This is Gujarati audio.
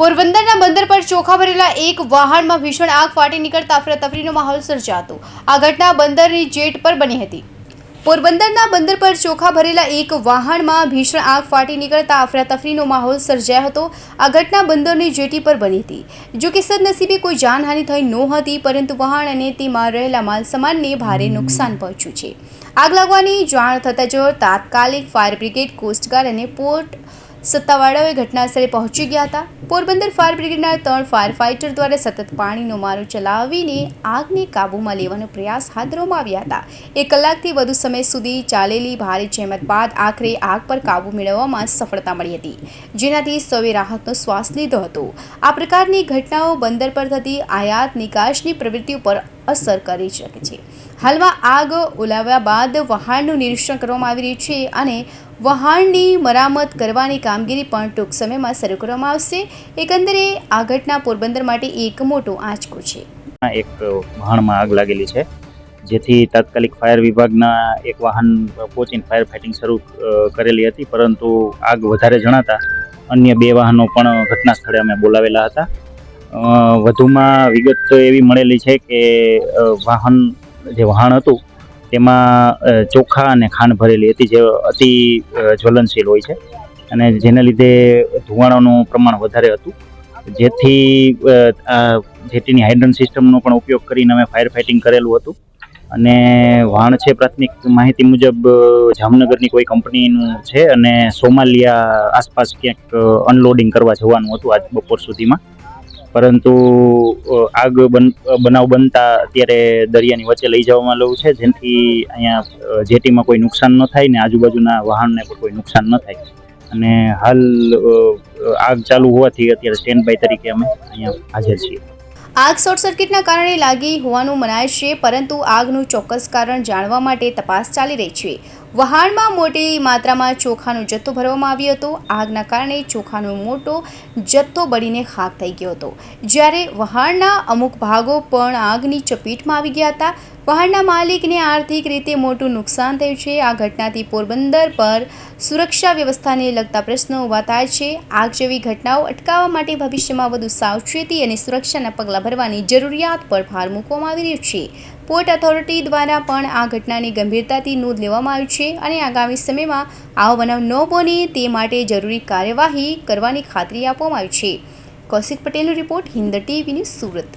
પોરબંદરના બંદર પર ચોખા ભરેલા એક વાહનમાં ભીષણ આગ ફાટી નીકળતા અફરાતફરીનો માહોલ સર્જાતો. આ ઘટના બંદરની જેટ પર બની હતી. પોરબંદરના બંદર પર ચોખા ભરેલા એક વાહનમાં ભીષણ આગ ફાટી નીકળતા અફરાતફરીનો માહોલ સર્જાયો હતો. આ ઘટના બંદરની જેટી પર બની હતી. જો કે સદનસીબે કોઈ જાનહાનિ થઈ નહોતી પરંતુ વહાણ અને તેમાં રહેલા માલસામાનને ભારે નુકસાન પહોંચ્યું છે. આગ લાગવાની જાણ થતાં જ તાત્કાલિક ફાયર બ્રિગેડ કોસ્ટગાર્ડ અને પોર્ટ સત્તાવાળાઓએ ઘટનાસ્થળે પહોંચી ગયા હતા. પોરબંદર ફાયર બ્રિગેડના ત્રણ ફાયર ફાઇટર દ્વારા સતત પાણીનો મારો ચલાવીને આગને કાબૂમાં લેવાનો પ્રયાસ હાથ ધરવામાં આવ્યા હતા. એક કલાકથી વધુ સમય સુધી ચાલેલી ભારે જહેમત બાદ આખરે આગ પર કાબૂ મેળવવામાં સફળતા મળી હતી. જેનાથી સૌએ રાહતનો શ્વાસ લીધો હતો. આ પ્રકારની ઘટનાઓ બંદર પર થતી આયાત નિકાસની પ્રવૃત્તિઓ પર અસર કરી શકે છે. હાલમાં આગ ઓલાવ્યા બાદ વહાણનું નિરીક્ષણ કરવામાં આવી રહ્યું છે અને વહાણની મરામત કરવાની કામગીરી પણ ટૂંક સમયમાં શરૂ કરવામાં આવશે. એકંદરે આ ઘટના પોરબંદર માટે એક મોટો આંચકો છે. એક વાહનમાં આગ લાગેલી છે, જેથી તાત્કાલિક ફાયર વિભાગના એક વાહન પહોંચીને ફાયર ફાઇટિંગ શરૂ કરેલી હતી, પરંતુ આગ વધારે જણાતા અન્ય બે વાહનો પણ ઘટના સ્થળે અમે બોલાવેલા હતા. વધુમાં વિગત તો એવી મળેલી છે કે વાહન, જે વાહન હતું, તેમાં ચોખા અને ખાંડ ભરેલી હતી, જે અતિ જ્વલનશીલ હોય છે. અને જેના લીધે ધુવાણાનું પ્રમાણ વધારે હતું. જેથી આ, જેટીની હાઇડ્રન સિસ્ટમનો પણ ઉપયોગ કરીને અમે ફાયર ફાઇટિંગ કરેલું હતું. અને વાણ છે, પ્રાથમિક માહિતી મુજબ જામનગરની કોઈ કંપનીનું છે અને સોમાલિયા આસપાસ ક્યાંક અનલોડિંગ કરવા જવાનું હતું આજ બપોર સુધીમાં. પરંતુ આગ બનાવ બનતા અત્યારે દરિયાની વચ્ચે લઈ જવામાં આવ્યું છે જેથી અહીંયા જેટીમાં કોઈ નુકસાન ન થાય ને આજુબાજુના વાહનને પણ કોઈ નુકસાન ન થાય. અને હાલ આગ ચાલુ હોવાથી અત્યારે સ્ટેન્ડ બાય તરીકે અમે અહીંયા હાજર છીએ. આગ શોર્ટ સર્કિટના કારણે લાગી હોવાનું મનાય છે, પરંતુ આગનું ચોક્કસ કારણ જાણવા માટે તપાસ ચાલી રહી છે. વહાણમાં મોટી માત્રામાં ચોખાનો જથ્થો ભરવામાં આવ્યો હતો. આગના કારણે ચોખાનો મોટો જથ્થો બળીને ખાક થઈ ગયો હતો. જ્યારે વહાણના અમુક ભાગો પણ આગની ચપેટમાં આવી ગયા હતા. વહાણના માલિકને આર્થિક રીતે મોટું નુકસાન થયું છે. આ ઘટનાથી પોરબંદર પર સુરક્ષા વ્યવસ્થાને લગતા પ્રશ્નો ઊભા થાય છે. આગ જેવી ઘટનાઓ અટકાવવા માટે ભવિષ્યમાં વધુ સાવચેતી અને સુરક્ષાના પગલાં ભરવાની જરૂરિયાત પર ભાર મૂકવામાં આવી રહ્યો છે. પોર્ટ ઓથોરિટી દ્વારા પણ આ ઘટનાની ગંભીરતાથી નોંધ લેવામાં આવી છે અને આગામી સમયમાં આવો બનાવ ન બને તે માટે જરૂરી કાર્યવાહી કરવાની ખાતરી આપવામાં આવી છે. કૌશિક પટેલનો રિપોર્ટ હિન્દ ટીવીની સુરત.